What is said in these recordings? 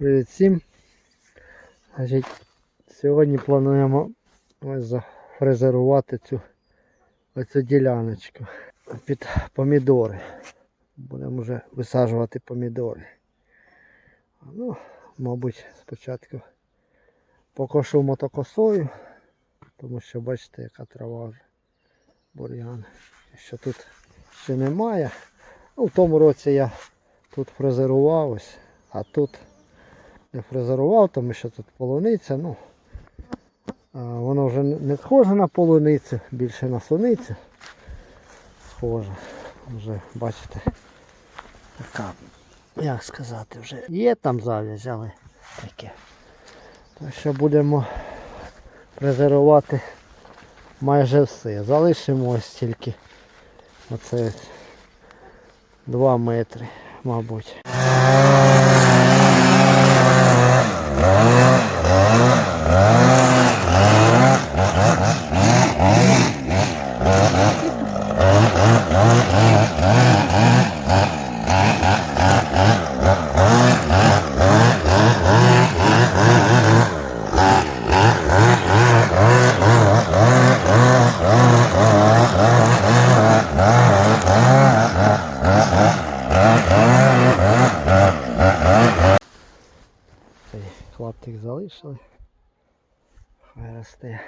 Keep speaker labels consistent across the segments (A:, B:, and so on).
A: Привіт всім. Значить, сьогодні плануємо ось зафрезерувати цю оцю діляночку під помідори. Будемо вже висаджувати помідори. Ну, мабуть, спочатку покошу мотокосою, тому що бачите, яка трава вже бур'ян. Що тут ще немає. Ну, в тому році я тут фрезерував ось, а тут не фрезерував, тому що тут полуниця. Ну, воно вже не схоже на полуницю, більше на суницю. Схоже. Вже бачите. Така, як сказати, вже є там зав'язь, але таке. Так що будемо фрезерувати майже все. Залишимо ось тільки оце 2 метри, мабуть. Клаптик залишили. Хай росте.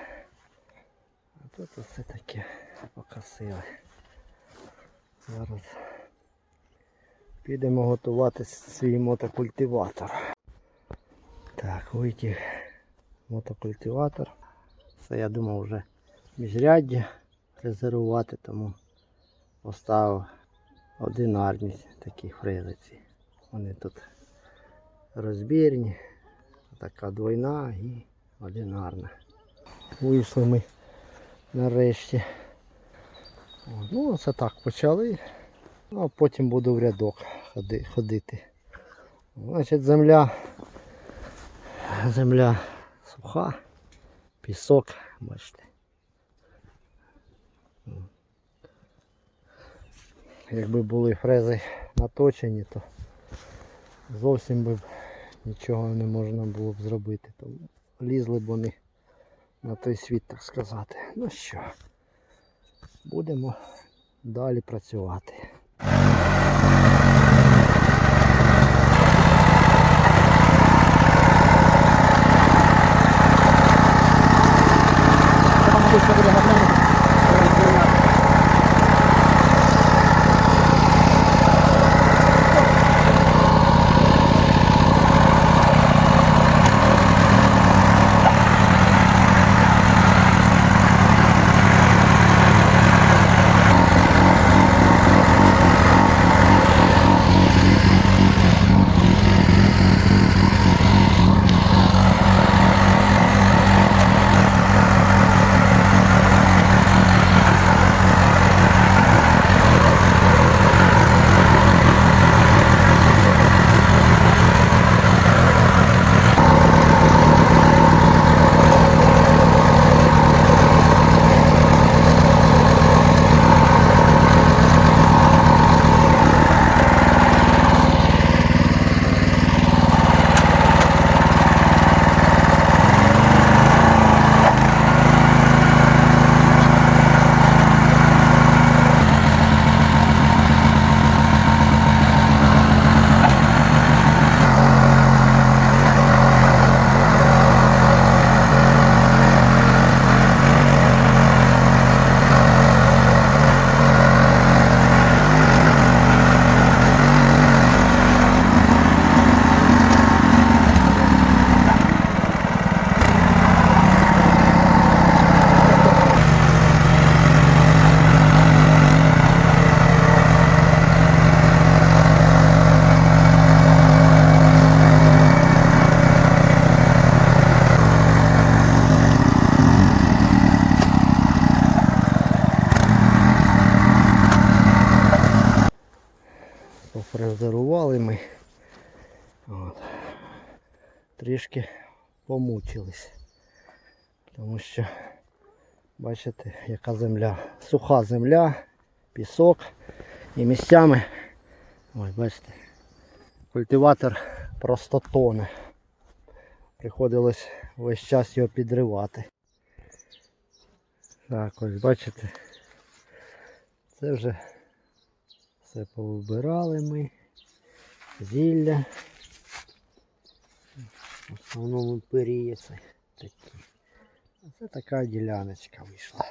A: А тут оце таке покосили. Зараз підемо готувати свій мотокультиватор. Так, витяг мотокультиватор. Це я думав вже міжряддя резервувати, тому поставив одинарні такі фрезиці. Вони тут розбірні. Така двойна і одинарна. Вийшли ми нарешті. Ну, це так почали. Ну, а потім буду в рядок ходити. Значить, земля. Земля суха, пісок, бачите. Якби були фрези наточені, то зовсім би нічого не можна було б зробити. Тому лізли б вони на той світ, так сказати. Ну що, будемо далі працювати. Пофрезерували ми. От. Трішки помучились. Тому що, бачите, яка земля. Суха земля, пісок і місцями. Ось бачите, культиватор просто тоне. Приходилось весь час його підривати. Так, ось бачите. Це вже все повибирали ми. Зілля. В основному пиріє це такі. Це така діляночка вийшла.